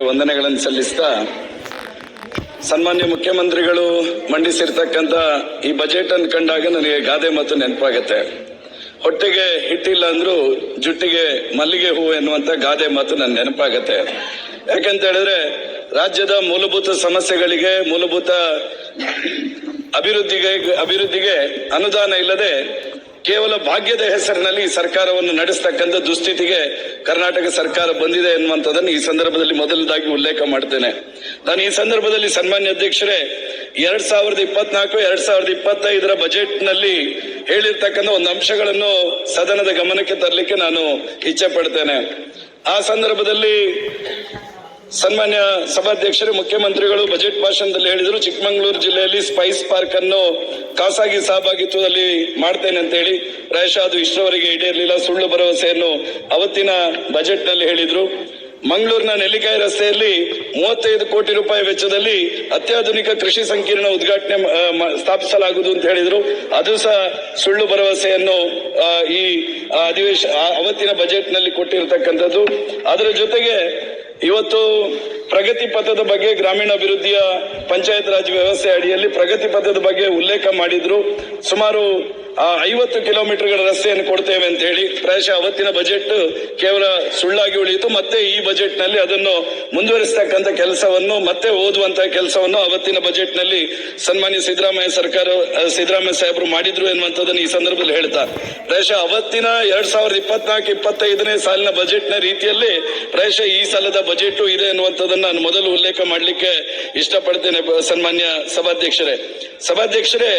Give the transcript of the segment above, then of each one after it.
ವಂದನೆಗಳನ್ನು ಸಲ್ಲಿಸ್ತಾ ಸನ್ಮಾನ್ಯ ಮುಖ್ಯಮಂತ್ರಿಗಳು ಮಂಡಿಸಿರ್ತಕ್ಕಂಥ ಈ ಬಜೆಟ್ ಅನ್ನು ಕಂಡಾಗ ನನಗೆ ಗಾದೆ ಮತ್ತು ನೆನಪಾಗತ್ತೆ. ಹೊಟ್ಟೆಗೆ ಹಿಟ್ಟಿಲ್ಲ ಅಂದ್ರೂ ಜುಟ್ಟಿಗೆ ಮಲ್ಲಿಗೆ ಹೂ ಎನ್ನುವಂತ ಗಾದೆ ಮಾತು ನನ್ನ ನೆನಪಾಗತ್ತೆ. ಯಾಕಂತ ಹೇಳಿದ್ರೆ ರಾಜ್ಯದ ಮೂಲಭೂತ ಸಮಸ್ಯೆಗಳಿಗೆ, ಮೂಲಭೂತ ಅಭಿವೃದ್ಧಿಗೆ ಅಭಿವೃದ್ಧಿಗೆ ಅನುದಾನ ಇಲ್ಲದೆ ಕೇವಲ ಭಾಗ್ಯದ ಹೆಸರಿನಲ್ಲಿ ಈ ಸರ್ಕಾರವನ್ನು ನಡೆಸ್ತಕ್ಕಂಥ ದುಸ್ಥಿತಿಗೆ ಕರ್ನಾಟಕ ಸರ್ಕಾರ ಬಂದಿದೆ ಎನ್ನುವಂಥದ್ದನ್ನು ಈ ಸಂದರ್ಭದಲ್ಲಿ ಮೊದಲದಾಗಿ ಉಲ್ಲೇಖ ಮಾಡ್ತೇನೆ. ನಾನು ಈ ಸಂದರ್ಭದಲ್ಲಿ ಸನ್ಮಾನ್ಯ ಅಧ್ಯಕ್ಷರೇ, ಎರಡ್ ಸಾವಿರದ ಇಪ್ಪತ್ನಾಲ್ಕು, ಎರಡ್ ಸಾವಿರದ ಇಪ್ಪತ್ತೈದರ ಬಜೆಟ್ನಲ್ಲಿ ಹೇಳಿರ್ತಕ್ಕಂಥ ಒಂದು ಅಂಶಗಳನ್ನು ಸದನದ ಗಮನಕ್ಕೆ ತರಲಿಕ್ಕೆ ನಾನು ಇಚ್ಛೆ ಪಡ್ತೇನೆ. ಆ ಸಂದರ್ಭದಲ್ಲಿ ಸನ್ಮಾನ್ಯ ಸಭಾಧ್ಯಕ್ಷರು, ಮುಖ್ಯಮಂತ್ರಿಗಳು, ಬಜೆಟ್ ಭಾಷಣದಲ್ಲಿ ಹೇಳಿದ್ರು, ಚಿಕ್ಕಮಗಳೂರು ಜಿಲ್ಲೆಯಲ್ಲಿ ಸ್ಪೈಸ್ ಪಾರ್ಕ್ ಅನ್ನು ಖಾಸಗಿ ಸಹಭಾಗಿತ್ವದಲ್ಲಿ ಮಾಡ್ತೇನೆ ಅಂತ ಹೇಳಿ ಪ್ರಾಯಶಃ ಅದು ಇಷ್ಟರವರೆಗೆ ಈಡೇರಲಿಲ್ಲ. ಸುಳ್ಳು ಭರವಸೆಯನ್ನು ಅವತ್ತಿನ ಬಜೆಟ್ನಲ್ಲಿ ಹೇಳಿದ್ರು. ಮಂಗಳೂರಿನ ನೆಲ್ಲಿಕಾಯಿ ರಸ್ತೆಯಲ್ಲಿ ಮೂವತ್ತೈದು ಕೋಟಿ ರೂಪಾಯಿ ವೆಚ್ಚದಲ್ಲಿ ಅತ್ಯಾಧುನಿಕ ಕೃಷಿ ಸಂಕೀರ್ಣ ಉದ್ಘಾಟನೆ ಸ್ಥಾಪಿಸಲಾಗುವುದು ಅಂತ ಹೇಳಿದ್ರು. ಅದು ಸಹ ಸುಳ್ಳು ಭರವಸೆಯನ್ನು ಈ ಅಧಿವೇಶ ಅವತ್ತಿನ ಬಜೆಟ್ನಲ್ಲಿ ಕೊಟ್ಟಿರತಕ್ಕಂಥದ್ದು. ಅದರ ಜೊತೆಗೆ ಇವತ್ತು ಪ್ರಗತಿ ಪಥದ ಬಗ್ಗೆ ಗ್ರಾಮೀಣಾಭಿವೃದ್ಧಿಯ ಪಂಚಾಯತ್ ರಾಜ್ ವ್ಯವಸ್ಥೆ ಅಡಿಯಲ್ಲಿ ಪ್ರಗತಿ ಪಥದ ಬಗ್ಗೆ ಉಲ್ಲೇಖ ಮಾಡಿದ್ರು. ಸುಮಾರು ಐವತ್ತು ಕಿಲೋಮೀಟರ್ಗಳ ರಸ್ತೆಯನ್ನು ಕೊಡ್ತೇವೆ ಅಂತ ಹೇಳಿ. ಪ್ರಾಯಶಃ ಅವತ್ತಿನ ಬಜೆಟ್ ಕೇವಲ ಸುಳ್ಳಾಗಿ ಉಳಿಯಿತು. ಮತ್ತೆ ಈ ಬಜೆಟ್ನಲ್ಲಿ ಅದನ್ನು ಮುಂದುವರಿಸತಕ್ಕಂಥ ಕೆಲಸವನ್ನು, ಮತ್ತೆ ಓದುವಂತಹ ಕೆಲಸವನ್ನು ಅವತ್ತಿನ ಬಜೆಟ್ನಲ್ಲಿ ಸನ್ಮಾನ್ಯ ಸಿದ್ದರಾಮಯ್ಯ ಸರ್ಕಾರ ಸಿದ್ದರಾಮಯ್ಯ ಸಾಹೇಬರು ಮಾಡಿದ್ರು ಎನ್ನುವಂಥದ್ದನ್ನು ಈ ಸಂದರ್ಭದಲ್ಲಿ ಹೇಳ್ತಾ. ಪ್ರಾಯಶಃ ಅವತ್ತಿನ ಎರಡ್ ಸಾವಿರದ ಇಪ್ಪತ್ನಾಲ್ಕು, ಇಪ್ಪತ್ತೈದನೇ ಸಾಲಿನ ಬಜೆಟ್ನ ರೀತಿಯಲ್ಲಿ ಪ್ರಾಯಶಃ ಈ ಸಾಲದ ಬಜೆಟ್ ಇದೆ ಎನ್ನುವಂಥದ್ದನ್ನು ನಾನು ಮೊದಲು ಉಲ್ಲೇಖ ಮಾಡಲಿಕ್ಕೆ ಇಷ್ಟಪಡ್ತೇನೆ ಸನ್ಮಾನ್ಯ ಸಭಾಧ್ಯಕ್ಷರೇ. ಸಭಾಧ್ಯಕ್ಷರೇ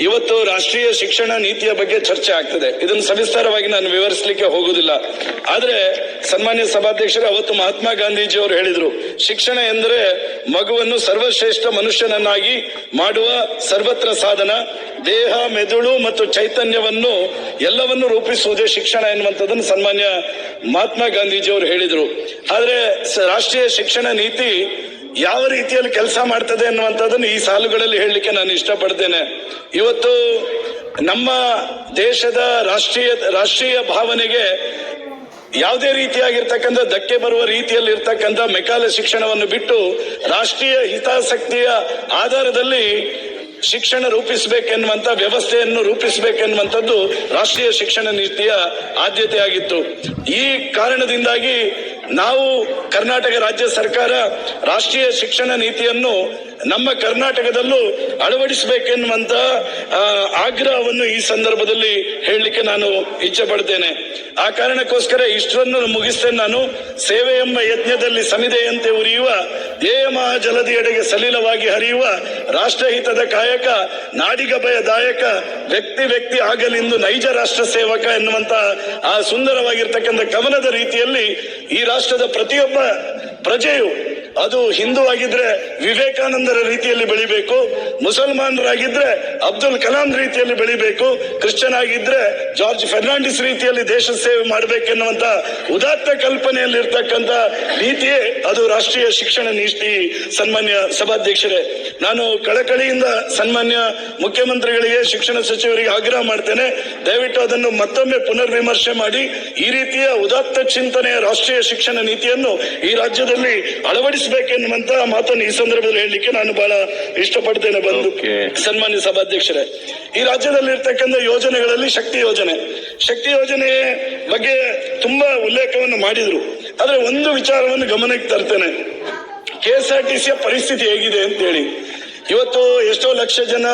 ಇವತ್ತು ರಾಷ್ಟ್ರೀಯ ಶಿಕ್ಷಣ ನೀತಿಯ ಬಗ್ಗೆ ಚರ್ಚೆ ಆಗ್ತದೆ. ಇದನ್ನು ಸವಿಸ್ತಾರವಾಗಿ ನಾನು ವಿವರಿಸಲಿಕ್ಕೆ ಹೋಗುದಿಲ್ಲ ಆದ್ರೆ ಸನ್ಮಾನ್ಯ ಸಭಾಧ್ಯಕ್ಷರು, ಅವತ್ತು ಮಹಾತ್ಮ ಗಾಂಧೀಜಿ ಅವರು ಹೇಳಿದ್ರು, ಶಿಕ್ಷಣ ಎಂದರೆ ಮಗುವನ್ನು ಸರ್ವಶ್ರೇಷ್ಠ ಮನುಷ್ಯನನ್ನಾಗಿ ಮಾಡುವ ಸರ್ವತ್ರ ಸಾಧನ, ದೇಹ, ಮೆದುಳು ಮತ್ತು ಚೈತನ್ಯವನ್ನು ಎಲ್ಲವನ್ನು ರೂಪಿಸುವುದೇ ಶಿಕ್ಷಣ ಎನ್ನುವಂಥದ್ದನ್ನು ಸನ್ಮಾನ್ಯ ಮಹಾತ್ಮ ಗಾಂಧೀಜಿ ಅವರು ಹೇಳಿದ್ರು. ಆದ್ರೆ ರಾಷ್ಟ್ರೀಯ ಶಿಕ್ಷಣ ನೀತಿ ಯಾವ ರೀತಿಯಲ್ಲಿ ಕೆಲಸ ಮಾಡ್ತದೆ ಅನ್ನುವಂಥದ್ದನ್ನು ಈ ಸಾಲುಗಳಲ್ಲಿ ಹೇಳಲಿಕ್ಕೆ ನಾನು ಇಷ್ಟಪಡ್ತೇನೆ. ಇವತ್ತು ನಮ್ಮ ದೇಶದ ರಾಷ್ಟ್ರೀಯ ರಾಷ್ಟ್ರೀಯ ಭಾವನೆಗೆ ಯಾವುದೇ ರೀತಿಯಾಗಿರ್ತಕ್ಕಂಥ ಧಕ್ಕೆ ಬರುವ ರೀತಿಯಲ್ಲಿ ಇರ್ತಕ್ಕಂಥ ಮೆಕಾಲ ಶಿಕ್ಷಣವನ್ನು ಬಿಟ್ಟು ರಾಷ್ಟ್ರೀಯ ಹಿತಾಸಕ್ತಿಯ ಆಧಾರದಲ್ಲಿ ಶಿಕ್ಷಣ ರೂಪಿಸಬೇಕೆನ್ನುವಂತ ವ್ಯವಸ್ಥೆಯನ್ನು ರೂಪಿಸಬೇಕೆನ್ನುವಂಥದ್ದು ರಾಷ್ಟ್ರೀಯ ಶಿಕ್ಷಣ ನೀತಿಯ ಆದ್ಯತೆಯಾಗಿತ್ತು. ಈ ಕಾರಣದಿಂದಾಗಿ ನಾವು ಕರ್ನಾಟಕ ರಾಜ್ಯ ಸರ್ಕಾರ ರಾಷ್ಟ್ರೀಯ ಶಿಕ್ಷಣ ನೀತಿಯನ್ನು ನಮ್ಮ ಕರ್ನಾಟಕದಲ್ಲೂ ಅಳವಡಿಸಬೇಕೆನ್ನುವಂತ ಆಗ್ರಹವನ್ನು ಈ ಸಂದರ್ಭದಲ್ಲಿ ಹೇಳಲಿಕ್ಕೆ ನಾನು ಇಚ್ಛೆ ಪಡ್ತೇನೆ. ಆ ಕಾರಣಕ್ಕೋಸ್ಕರ ಇಷ್ಟನ್ನು ಮುಗಿಸ್ತೇನೆ ನಾನು. ಸೇವೆ ಎಂಬ ಯಜ್ಞದಲ್ಲಿ ಸಮಿದೆಯಂತೆ ಉರಿಯುವ ಧ್ಯೇಯ ಮಹಾಜಲದಿಯೆಡೆಗೆ ಸಲೀಲವಾಗಿ ಹರಿಯುವ, ರಾಷ್ಟ್ರಹಿತದ ಕಾಯಕ ನಾಡಿಗ ಭಯದಾಯಕ ವ್ಯಕ್ತಿ ವ್ಯಕ್ತಿ ಆಗಲೆಂದು ನೈಜ ರಾಷ್ಟ್ರ ಸೇವಕ ಎನ್ನುವಂತ ಆ ಸುಂದರವಾಗಿರ್ತಕ್ಕಂಥ ಕವನದ ರೀತಿಯಲ್ಲಿ ಈ ರಾಷ್ಟ್ರದ ಪ್ರತಿಯೊಬ್ಬ ಪ್ರಜೆಯು ಅದು ಹಿಂದೂ ಆಗಿದ್ರೆ ವಿವೇಕಾನಂದರ ರೀತಿಯಲ್ಲಿ ಬೆಳಿಬೇಕು, ಮುಸಲ್ಮಾನರಾಗಿದ್ರೆ ಅಬ್ದುಲ್ ಕಲಾಂ ರೀತಿಯಲ್ಲಿ ಬೆಳಿಬೇಕು ಕ್ರಿಶ್ಚಿಯನ್ ಆಗಿದ್ರೆ ಜಾರ್ಜ್ ಫೆರ್ನಾಂಡಿಸ್ ರೀತಿಯಲ್ಲಿ ದೇಶ ಸೇವೆ ಮಾಡಬೇಕೆನ್ನುವಂತ ಉದಾತ್ತ ಕಲ್ಪನೆಯಲ್ಲಿ ಇರ್ತಕ್ಕಂಥ ನೀತಿಯೇ ಅದು ರಾಷ್ಟ್ರೀಯ ಶಿಕ್ಷಣ ನೀತಿ ಸನ್ಮಾನ್ಯ ಸಭಾಧ್ಯಕ್ಷರೇ. ನಾನು ಕಳಕಳಿಯಿಂದ ಸನ್ಮಾನ್ಯ ಮುಖ್ಯಮಂತ್ರಿಗಳಿಗೆ, ಶಿಕ್ಷಣ ಸಚಿವರಿಗೆ ಆಗ್ರಹ ಮಾಡ್ತೇನೆ. ದಯವಿಟ್ಟು ಅದನ್ನು ಮತ್ತೊಮ್ಮೆ ಪುನರ್ ವಿಮರ್ಶೆ ಮಾಡಿ, ಈ ರೀತಿಯ ಉದಾತ್ತ ಚಿಂತನೆಯ ರಾಷ್ಟ್ರೀಯ ಶಿಕ್ಷಣ ನೀತಿಯನ್ನು ಈ ರಾಜ್ಯದಲ್ಲಿ ಅಳವಡಿಸಬೇಕೆನ್ನುವಂತ ಮಾತನ್ನು ಈ ಸಂದರ್ಭದಲ್ಲಿ ಹೇಳಲಿಕ್ಕೆ ನಾನು ಬಹಳ ಇಷ್ಟಪಡ್ತೇನೆ ಬಂದು ಸನ್ಮಾನ್ಯ ಸಭಾಧ್ಯಕ್ಷರೇ. ಈ ರಾಜ್ಯದಲ್ಲಿ ಇರ್ತಕ್ಕಂಥ ಯೋಜನೆಗಳಲ್ಲಿ ಶಕ್ತಿ ಯೋಜನೆ. ಶಕ್ತಿ ಯೋಜನೆ ಬಗ್ಗೆ ತುಂಬಾ ಉಲ್ಲೇಖವನ್ನು ಮಾಡಿದ್ರು. ಆದ್ರೆ ಒಂದು ವಿಚಾರವನ್ನು ಗಮನಕ್ಕೆ ತರ್ತೇನೆ. ಕೆಎಸ್ಆರ್ಟಿಸಿಯ ಪರಿಸ್ಥಿತಿ ಹೇಗಿದೆ ಅಂತ ಹೇಳಿ ಇವತ್ತು ಎಷ್ಟೋ ಲಕ್ಷ ಜನ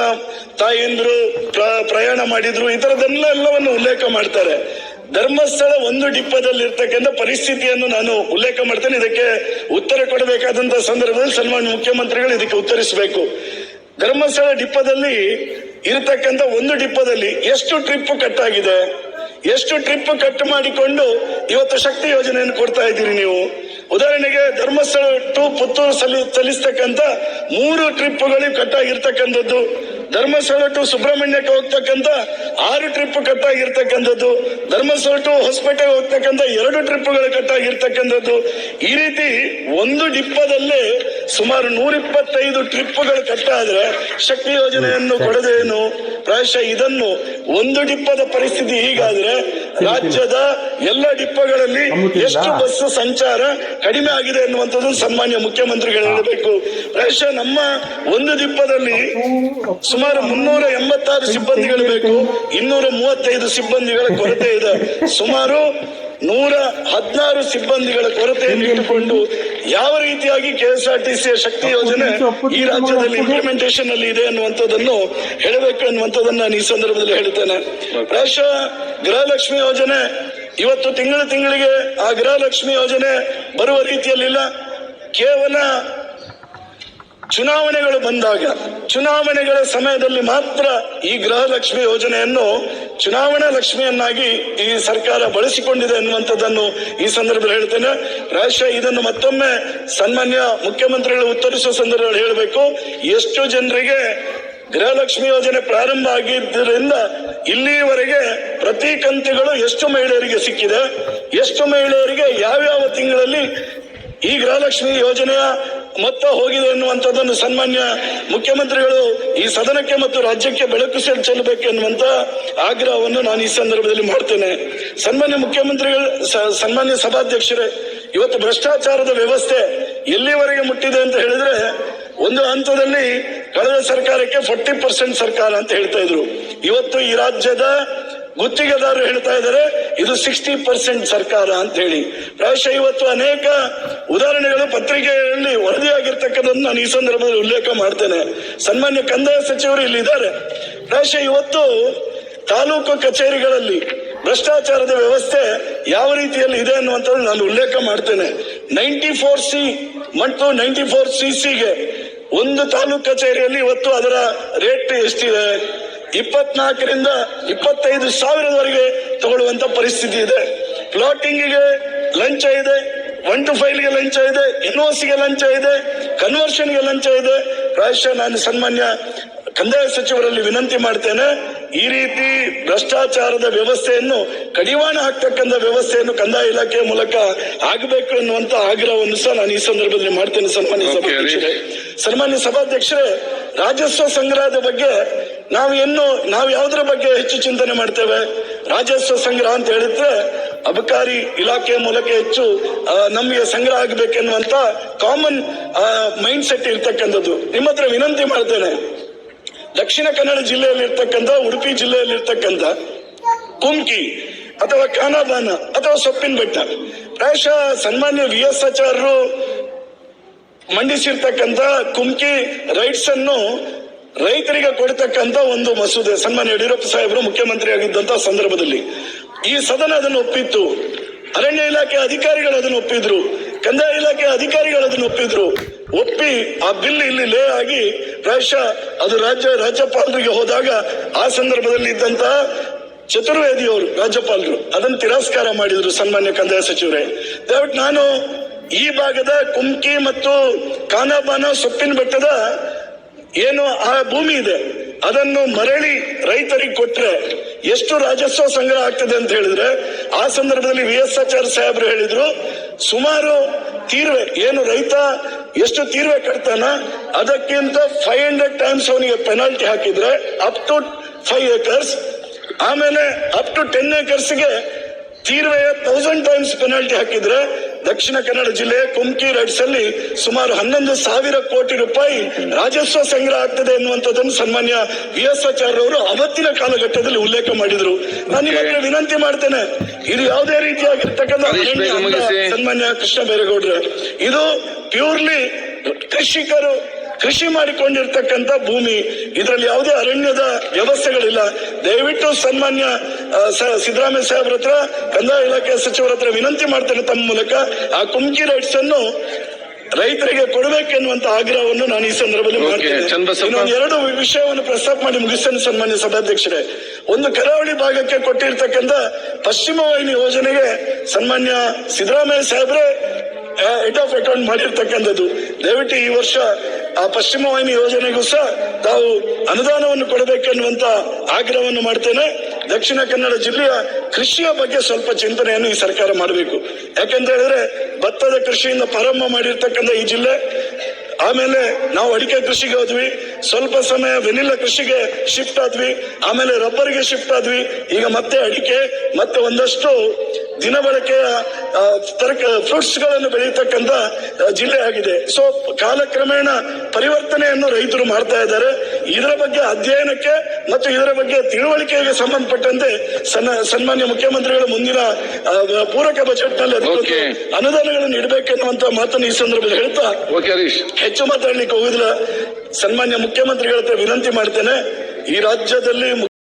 ತಾಯಂದ್ರು ಪ್ರ- ಪ್ರಯಾಣ ಮಾಡಿದ್ರು ಈ ತರದೆಲ್ಲ ಎಲ್ಲವನ್ನು ಉಲ್ಲೇಖ ಮಾಡ್ತಾರೆ. ಧರ್ಮಸ್ಥಳ ಒಂದು ಡಿಪ್ಪದಲ್ಲಿ ಇರ್ತಕ್ಕಂಥ ಪರಿಸ್ಥಿತಿಯನ್ನು ನಾನು ಉಲ್ಲೇಖ ಮಾಡ್ತೇನೆ. ಇದಕ್ಕೆ ಉತ್ತರ ಕೊಡಬೇಕಾದಂತಹ ಸಂದರ್ಭದಲ್ಲಿ ಸನ್ಮಾನ್ಯ ಮುಖ್ಯಮಂತ್ರಿಗಳು ಇದಕ್ಕೆ ಉತ್ತರಿಸಬೇಕು. ಧರ್ಮಸ್ಥಳ ಡಿಪ್ಪದಲ್ಲಿ ಇರತಕ್ಕಂತ ಒಂದು ಡಿಪ್ಪದಲ್ಲಿ ಎಷ್ಟು ಟ್ರಿಪ್ ಕಟ್ ಆಗಿದೆ ಎಷ್ಟು ಟ್ರಿಪ್ ಕಟ್ ಮಾಡಿಕೊಂಡು ಇವತ್ತು ಶಕ್ತಿ ಯೋಜನೆಯನ್ನು ಕೊಡ್ತಾ ಇದ್ದೀರಿ ನೀವು? ಉದಾಹರಣೆಗೆ ಧರ್ಮಸ್ಥಳ ಟು ಪುತ್ತೂರು ಸಲ್ಲಿ ಸಲ್ಲಿಸ್ತಕ್ಕಂಥ ಮೂರು ಟ್ರಿಪ್ಗಳು ಕಟ್ಟಾಗಿರ್ತಕ್ಕಂಥದ್ದು. ಧರ್ಮಸ್ಥಳ ಟು ಸುಬ್ರಹ್ಮಣ್ಯಕ್ಕೆ ಹೋಗ್ತಕ್ಕಂಥ ಆರು ಟ್ರಿಪ್ ಕಟ್ಟಾಗಿರ್ತಕ್ಕಂಥದ್ದು ಧರ್ಮಸ್ಥಳ ಟು ಹೊಸಪೇಟೆ ಹೋಗ್ತಕ್ಕಂಥ ಎರಡು ಟ್ರಿಪ್ಗಳು ಕಟ್ ಆಗಿರ್ತಕ್ಕಂಥದ್ದು ಈ ರೀತಿ ಒಂದು ಡಿಪ್ಪದಲ್ಲೇ ಸುಮಾರು ನೂರಿಪ್ಪತ್ತೈದು ಟ್ರಿಪ್ಗಳು ಕಟ್ಟಾದ್ರೆ ಶಕ್ತಿ ಯೋಜನೆಯನ್ನು ಕೊಡದೇನು ಪ್ರಾಯಶಃ ಇದನ್ನು ಒಂದು ಡಿಪ್ಪದ ಪರಿಸ್ಥಿತಿ ಹೀಗಾದ್ರೆ ರಾಜ್ಯದ ಎಲ್ಲ ಡಿಪ್ಪಗಳಲ್ಲಿ ಎಷ್ಟು ಬಸ್ ಸಂಚಾರ ಕಡಿಮೆ ಆಗಿದೆ ಎನ್ನುವಂಥದ್ದು ಸನ್ಮಾನ್ಯ ಮುಖ್ಯಮಂತ್ರಿಗಳು ಹೇಳಬೇಕು. ಪ್ರಾಯಶಃ ನಮ್ಮ ಒಂದು ದಿಪ್ಪದಲ್ಲಿ ಸುಮಾರು ಮುನ್ನೂರ ಎಂಬತ್ತಾರು ಸಿಬ್ಬಂದಿಗಳು ಬೇಕು. ಇನ್ನೂರ ಮೂವತ್ತೈದು ಸಿಬ್ಬಂದಿಗಳ ಕೊರತೆ ಇದೆ. ಸುಮಾರು ನೂರ ಹದಿನಾರು ಸಿಬ್ಬಂದಿಗಳ ಕೊರತೆಯನ್ನು ಇಟ್ಟುಕೊಂಡು ಯಾವ ರೀತಿಯಾಗಿ ಕೆಎಸ್ಆರ್ಟಿಸಿಯ ಶಕ್ತಿ ಯೋಜನೆ ಈ ರಾಜ್ಯದಲ್ಲಿ ಇಂಪ್ಲಿಮೆಂಟೇಷನ್ ಅಲ್ಲಿ ಇದೆ ಅನ್ನುವಂಥದ್ದನ್ನು ಹೇಳಬೇಕು ಅನ್ನುವಂಥದ್ದನ್ನು ನಾನು ಈ ಸಂದರ್ಭದಲ್ಲಿ ಹೇಳ್ತೇನೆ ಪ್ರಾಯಶಃ ಗೃಹಲಕ್ಷ್ಮಿ ಯೋಜನೆ ಇವತ್ತು ತಿಂಗಳು ತಿಂಗಳಿಗೆ ಆ ಗೃಹಲಕ್ಷ್ಮಿ ಯೋಜನೆ ಬರುವ ರೀತಿಯಲ್ಲಿಲ್ಲ. ಕೇವಲ ಚುನಾವಣೆಗಳು ಬಂದಾಗ, ಚುನಾವಣೆಗಳ ಸಮಯದಲ್ಲಿ ಮಾತ್ರ ಈ ಗೃಹಲಕ್ಷ್ಮಿ ಯೋಜನೆಯನ್ನು ಚುನಾವಣಾ ಲಕ್ಷ್ಮಿಯನ್ನಾಗಿ ಈ ಸರ್ಕಾರ ಬಳಸಿಕೊಂಡಿದೆ ಎನ್ನುವಂಥದ್ದನ್ನು ಈ ಸಂದರ್ಭದಲ್ಲಿ ಹೇಳ್ತೇನೆ. ರಾಷ್ಟ್ರ ಇದನ್ನು ಮತ್ತೊಮ್ಮೆ ಸನ್ಮಾನ್ಯ ಮುಖ್ಯಮಂತ್ರಿಗಳು ಉತ್ತರಿಸುವ ಸಂದರ್ಭದಲ್ಲಿ ಹೇಳಬೇಕು. ಎಷ್ಟು ಜನರಿಗೆ ಗೃಹಲಕ್ಷ್ಮಿ ಯೋಜನೆ ಪ್ರಾರಂಭ ಆಗಿದ್ದರಿಂದ ಇಲ್ಲಿಯವರೆಗೆ ಪ್ರತಿ ಕಂತಿಗಳು ಎಷ್ಟು ಮಹಿಳೆಯರಿಗೆ ಸಿಕ್ಕಿದೆ? ಎಷ್ಟು ಮಹಿಳೆಯರಿಗೆ ಯಾವ್ಯಾವ ತಿಂಗಳಲ್ಲಿ ಈ ಗೃಹಲಕ್ಷ್ಮಿ ಯೋಜನೆಯ ಮೊತ್ತ ಹೋಗಿದೆ ಎನ್ನುವಂಥದ್ದನ್ನು ಸನ್ಮಾನ್ಯ ಮುಖ್ಯಮಂತ್ರಿಗಳು ಈ ಸದನಕ್ಕೆ ಮತ್ತು ರಾಜ್ಯಕ್ಕೆ ಬೆಳಕು ಚೆಲ್ಲಬೇಕು ಎನ್ನುವಂತ ಆಗ್ರಹವನ್ನು ನಾನು ಈ ಸಂದರ್ಭದಲ್ಲಿ ಮಾಡ್ತೇನೆ. ಸನ್ಮಾನ್ಯ ಮುಖ್ಯಮಂತ್ರಿಗಳು ಸನ್ಮಾನ್ಯ ಸಭಾಧ್ಯಕ್ಷರೇ, ಇವತ್ತು ಭ್ರಷ್ಟಾಚಾರದ ವ್ಯವಸ್ಥೆ ಎಲ್ಲಿವರೆಗೆ ಮುಟ್ಟಿದೆ ಅಂತ ಹೇಳಿದ್ರೆ ಒಂದು ಹಂತದಲ್ಲಿ ಕಳೆದ ಸರ್ಕಾರಕ್ಕೆ ಫೋರ್ಟಿ ಪರ್ಸೆಂಟ್ ಸರ್ಕಾರ ಅಂತ ಹೇಳ್ತಾ ಇದ್ರು. ಇವತ್ತು ಈ ರಾಜ್ಯದ ಗುತ್ತಿಗೆದಾರರು ಹೇಳ್ತಾ ಇದ್ದಾರೆ, ಇದು ಸಿಕ್ಸ್ಟಿ ಪರ್ಸೆಂಟ್ ಸರ್ಕಾರ ಅಂತ ಹೇಳಿ. ಪ್ರಾಯಶಃ ಇವತ್ತು ಅನೇಕ ಉದಾಹರಣೆಗಳು ಪತ್ರಿಕೆಯಲ್ಲಿ ವರದಿಯಾಗಿರ್ತಕ್ಕಂಥದ್ದು ನಾನು ಈ ಸಂದರ್ಭದಲ್ಲಿ ಉಲ್ಲೇಖ ಮಾಡ್ತೇನೆ. ಸನ್ಮಾನ್ಯ ಕಂದಾಯ ಸಚಿವರು ಇಲ್ಲಿ ಇದ್ದಾರೆ ಪ್ರಾಯಶಃ ಇವತ್ತು ತಾಲೂಕು ಕಚೇರಿಗಳಲ್ಲಿ ಭ್ರಷ್ಟಾಚಾರದ ವ್ಯವಸ್ಥೆ ಯಾವ ರೀತಿಯಲ್ಲಿ ಇದೆ ಅನ್ನುವಂಥದ್ದು ನಾನು ಉಲ್ಲೇಖ ಮಾಡ್ತೇನೆ. ನೈಂಟಿ ಫೋರ್ ಸಿ ಮತ್ತು ನೈಂಟಿ ಫೋರ್ ಸಿ ಸಿಗೆ ಒಂದು ತಾಲೂಕು ಕಚೇರಿಯಲ್ಲಿ ಇವತ್ತು ಅದರ ರೇಟ್ ಎಷ್ಟಿದೆ? ಇಪ್ಪತ್ನಾಲ್ಕರಿಂದ ಇಪ್ಪತ್ತೈದು ಸಾವಿರದವರೆಗೆ ತಗೊಳ್ಳುವಂತ ಪರಿಸ್ಥಿತಿ ಇದೆ. ಪ್ಲಾಟಿಂಗಿಗೆ ಲಂಚ ಇದೆ ಒನ್ ಟು ಫೈಲ್ಗೆ ಲಂಚ ಇದೆ ಎನ್ಒಸಿಗೆ ಲಂಚ ಇದೆ ಕನ್ವರ್ಷನ್ಗೆ ಲಂಚ ಇದೆ. ಪ್ರಾಯಶಃ ನಾನು ಸನ್ಮಾನ್ಯ ಕಂದಾಯ ಸಚಿವರಲ್ಲಿ ವಿನಂತಿ ಮಾಡ್ತೇನೆ ಈ ರೀತಿ ಭ್ರಷ್ಟಾಚಾರದ ವ್ಯವಸ್ಥೆಯನ್ನು ಕಡಿವಾಣ ಹಾಕ್ತಕ್ಕಂಥ ವ್ಯವಸ್ಥೆಯನ್ನು ಕಂದಾಯ ಇಲಾಖೆಯ ಮೂಲಕ ಆಗಬೇಕು ಎನ್ನುವಂತ ಆಗ್ರಹವನ್ನು ಸಹ ನಾನು ಈ ಸಂದರ್ಭದಲ್ಲಿ ಮಾಡ್ತೇನೆ ಸನ್ಮಾನ್ಯ ಸಭಾಧ್ಯಕ್ಷರೇ. ಸನ್ಮಾನ್ಯ ಸಭಾಧ್ಯಕ್ಷರೇ ರಾಜಸ್ವ ಸಂಗ್ರಹದ ಬಗ್ಗೆ ನಾವು ಇನ್ನು, ನಾವು ಯಾವುದರ ಬಗ್ಗೆ ಹೆಚ್ಚು ಚಿಂತನೆ ಮಾಡ್ತೇವೆ? ರಾಜಸ್ವ ಸಂಗ್ರಹ ಅಂತ ಹೇಳಿದ್ರೆ, ಅಬಕಾರಿ ಇಲಾಖೆಯ ಮೂಲಕ ಹೆಚ್ಚು ನಮಗೆ ಸಂಗ್ರಹ ಆಗಬೇಕೆನ್ನುವಂತ ಕಾಮನ್ ಮೈಂಡ್ ಸೆಟ್ ಇರ್ತಕ್ಕಂಥದ್ದು. ನಿಮ್ಮ ಹತ್ರ ವಿನಂತಿ ಮಾಡ್ತೇನೆ. ದಕ್ಷಿಣ ಕನ್ನಡ ಜಿಲ್ಲೆಯಲ್ಲಿ ಇರ್ತಕ್ಕಂಥ ಉಡುಪಿ ಜಿಲ್ಲೆಯಲ್ಲಿ ಇರ್ತಕ್ಕಂಥ ಕುಮ್ಕಿ ಅಥವಾ ಕಾನಾಬಾನ ಅಥವಾ ಸೊಪ್ಪಿನ ಬೆಟ್ಟ. ಪ್ರಾಯಶಃ ಸನ್ಮಾನ್ಯ ವಿ ಎಸ್ ಆಚಾರ್ಯರು ಮಂಡಿಸಿರ್ತಕ್ಕಂಥ ಕುಮ್ಕಿ ರೈಟ್ಸ್ ಅನ್ನು ರೈತರಿಗೆ ಕೊಡ್ತಕ್ಕಂತ ಒಂದು ಮಸೂದೆ ಸನ್ಮಾನ್ಯ ಯಡಿಯೂರಪ್ಪ ಸಾಹೇಬರು ಮುಖ್ಯಮಂತ್ರಿ ಆಗಿದ್ದಂತ ಸಂದರ್ಭದಲ್ಲಿ. ಈ ಸದನ ಅದನ್ನು ಒಪ್ಪಿತ್ತು. ಅರಣ್ಯ ಇಲಾಖೆ ಅಧಿಕಾರಿಗಳು ಅದನ್ನು ಒಪ್ಪಿದ್ರು. ಕಂದಾಯ ಇಲಾಖೆ ಅಧಿಕಾರಿಗಳು ಅದನ್ನು ಒಪ್ಪಿದ್ರು. ಒಪ್ಪಿ ಆ ಬಿಲ್ ಇಲ್ಲಿ ಲೇ ಆಗಿ ಪ್ರಾಯಶಃ ಅದು ರಾಜ್ಯ, ರಾಜ್ಯಪಾಲರಿಗೆ ಹೋದಾಗ ಆ ಸಂದರ್ಭದಲ್ಲಿ ಇದ್ದಂತಹ ಚತುರ್ವೇದಿಯವರು, ರಾಜ್ಯಪಾಲರು ಅದನ್ನು ತಿರಸ್ಕಾರ ಮಾಡಿದ್ರು ಸನ್ಮಾನ್ಯ ಕಂದಾಯ ಸಚಿವರೇ. ದಯವಿಟ್ಟು ನಾನು ಈ ಭಾಗದ ಕುಮ್ಕಿ ಮತ್ತು ಕಾನಾಬಾನ ಸೊಪ್ಪಿನ ಬೆಟ್ಟದ ಏನು ಆ ಭೂಮಿ ಇದೆ. ಅದನ್ನು ಮರಳಿ ರೈತರಿಗೆ ಕೊಟ್ರೆ ಎಷ್ಟು ರಾಜಸ್ವ ಸಂಗ್ರಹ ಆಗ್ತದೆ ಅಂತ ಹೇಳಿದ್ರೆ, ಆ ಸಂದರ್ಭದಲ್ಲಿ ವಿ ಎಸ್ ಆಚಾರ್ಯ ಸಾಹೇಬ್ರು ಹೇಳಿದ್ರು, ಸುಮಾರು ತೀರ್ವೆ, ಏನು ರೈತ ಎಷ್ಟು ತೀರ್ವೆ ಕಟ್ತಾನ ಅದಕ್ಕಿಂತ ಫೈವ್ ಹಂಡ್ರೆಡ್ ಟೈಮ್ಸ್ ಅವನಿಗೆ ಪೆನಾಲ್ಟಿ ಹಾಕಿದ್ರೆ ಅಪ್ ಟು ಫೈವ್ ಏಕರ್ಸ್ ಆಮೇಲೆ ಅಪ್ ಟು ಟೆನ್ ಏಕರ್ಸ್ಗೆ ತೀರ್ವೆಯ ತೌಸಂಡ್ ಟೈಮ್ಸ್ ಪೆನಾಲ್ಟಿ ಹಾಕಿದ್ರೆ ದಕ್ಷಿಣ ಕನ್ನಡ ಜಿಲ್ಲೆ ಕುಮ್ಕಿ ರೈಟ್ಸ್ ಅಲ್ಲಿ ಸುಮಾರು ಹನ್ನೊಂದು ಸಾವಿರ ಕೋಟಿ ರೂಪಾಯಿ ರಾಜಸ್ವ ಸಂಗ್ರಹ ಆಗ್ತದೆ ಎನ್ನುವಂಥದ್ದನ್ನು ಸನ್ಮಾನ್ಯ ವಿ ಎಸ್ ಆಚಾರ್ಯವರು ಅವತ್ತಿನ ಕಾಲಘಟ್ಟದಲ್ಲಿ ಉಲ್ಲೇಖ ಮಾಡಿದ್ರು. ನಾನು ನಿಮಗೆ ವಿನಂತಿ ಮಾಡ್ತೇನೆ. ಇದು ಯಾವುದೇ ರೀತಿಯಾಗಿರ್ತಕ್ಕಂಥ. ಸನ್ಮಾನ್ಯ ಕೃಷ್ಣ ಬೈರೇಗೌಡ್ರೆ. ಇದು ಪ್ಯೂರ್ಲಿ ಕೃಷಿಕರು ಕೃಷಿ ಮಾಡಿಕೊಂಡಿರ್ತಕ್ಕಂಥ ಭೂಮಿ ಇದರಲ್ಲಿ ಯಾವುದೇ ಅರಣ್ಯದ ವ್ಯವಸ್ಥೆಗಳಿಲ್ಲ. ದಯವಿಟ್ಟು ಸನ್ಮಾನ್ಯ ಸಿದ್ದರಾಮಯ್ಯ ಸಾಹೇಬ್ರ ಹತ್ರ ಕಂದಾಯ ಇಲಾಖೆ ಸಚಿವರ ಹತ್ರ ವಿನಂತಿ ಮಾಡ್ತೇನೆ ತಮ್ಮ ಮೂಲಕ. ಆ ಕುಂಕಿ ರೈಟ್ಸ್ ಅನ್ನು ರೈತರಿಗೆ ಕೊಡಬೇಕೆನ್ನುವಂತ ಆಗ್ರಹವನ್ನು ನಾನು ಈ ಸಂದರ್ಭದಲ್ಲಿ ಮಾಡ್ತೇನೆ. ಎರಡು ವಿಷಯವನ್ನು ಪ್ರಸ್ತಾಪ ಮಾಡಿ ಮುಗಿಸ್ತೇನೆ ಸನ್ಮಾನ್ಯ ಸಭಾಧ್ಯಕ್ಷರೇ. ಒಂದು ಕರಾವಳಿ ಭಾಗಕ್ಕೆ ಕೊಟ್ಟಿರ್ತಕ್ಕಂಥ ಪಶ್ಚಿಮ ವಾಹಿನಿ ಯೋಜನೆಗೆ ಸನ್ಮಾನ್ಯ ಸಿದ್ದರಾಮಯ್ಯ ಸಾಹೇಬ್ರೆ ಹೆಡ್ ಆಫ್ ಅಕೌಂಟ್ ಮಾಡಿರ್ತಕ್ಕಂಥದ್ದು. ದಯವಿಟ್ಟು ಈ ವರ್ಷ ಆ ಪಶ್ಚಿಮ ವಾಹಿನಿ ಯೋಜನೆಗೂ ಸಹ ತಾವು ಅನುದಾನವನ್ನು ಕೊಡಬೇಕೆನ್ನುವಂತ ಆಗ್ರಹವನ್ನು ಮಾಡ್ತೇನೆ. ದಕ್ಷಿಣ ಕನ್ನಡ ಜಿಲ್ಲೆಯ ಕೃಷಿಯ ಬಗ್ಗೆ ಸ್ವಲ್ಪ ಚಿಂತನೆಯನ್ನು ಈ ಸರ್ಕಾರ ಮಾಡಬೇಕು. ಯಾಕೆಂತ ಹೇಳಿದ್ರೆ ಭತ್ತದ ಕೃಷಿಯಿಂದ ಪ್ರಾರಂಭ ಮಾಡಿರ್ತಕ್ಕಂಥ ಈ ಜಿಲ್ಲೆ, ಆಮೇಲೆ ನಾವು ಅಡಿಕೆ ಕೃಷಿಗೆ ಹೋದ್ವಿ, ಸ್ವಲ್ಪ ಸಮಯ ವೆನಿಲ್ಲ ಕೃಷಿಗೆ ಶಿಫ್ಟ್ ಆದ್ವಿ, ಆಮೇಲೆ ರಬ್ಬರ್ಗೆ ಶಿಫ್ಟ್ ಆದ್ವಿ, ಈಗ ಮತ್ತೆ ಅಡಿಕೆ, ಮತ್ತೆ ಒಂದಷ್ಟು ದಿನ ಬಳಕೆಯ ಆ, ತರಕ ಫ್ರೂಟ್ಸ್ಗಳನ್ನು ಬೆಳೆಯತಕ್ಕಂತ ಜಿಲ್ಲೆ ಆಗಿದೆ. ಸೊ ಕಾಲಕ್ರಮೇಣ ಪರಿವರ್ತನೆಯನ್ನು ರೈತರು ಮಾಡ್ತಾ ಇದ್ದಾರೆ. ಇದರ ಬಗ್ಗೆ ಅಧ್ಯಯನಕ್ಕೆ ಮತ್ತು ಇದರ ಬಗ್ಗೆ ತಿಳುವಳಿಕೆಗೆ ಸಂಬಂಧಪಟ್ಟಂತೆ ಸನ್ಮಾನ್ಯ ಮುಖ್ಯಮಂತ್ರಿಗಳ ಮುಂದಿನ ಪೂರಕ ಬಜೆಟ್ನಲ್ಲಿ. ಅನುದಾನಗಳನ್ನು ಇಡಬೇಕೆನ್ನುವಂತ ಮಾತನ್ನು ಈ ಸಂದರ್ಭದಲ್ಲಿ ಹೇಳ್ತಾ ಹೆಚ್ಚು ಮಾತಾಡ್ಲಿಕ್ಕೆ ಹೋಗುದಿಲ್ಲ. ಸನ್ಮಾನ್ಯ ಮುಖ್ಯಮಂತ್ರಿಗಳತ್ರ ವಿನಂತಿ ಮಾಡ್ತೇನೆ. ಈ ರಾಜ್ಯದಲ್ಲಿ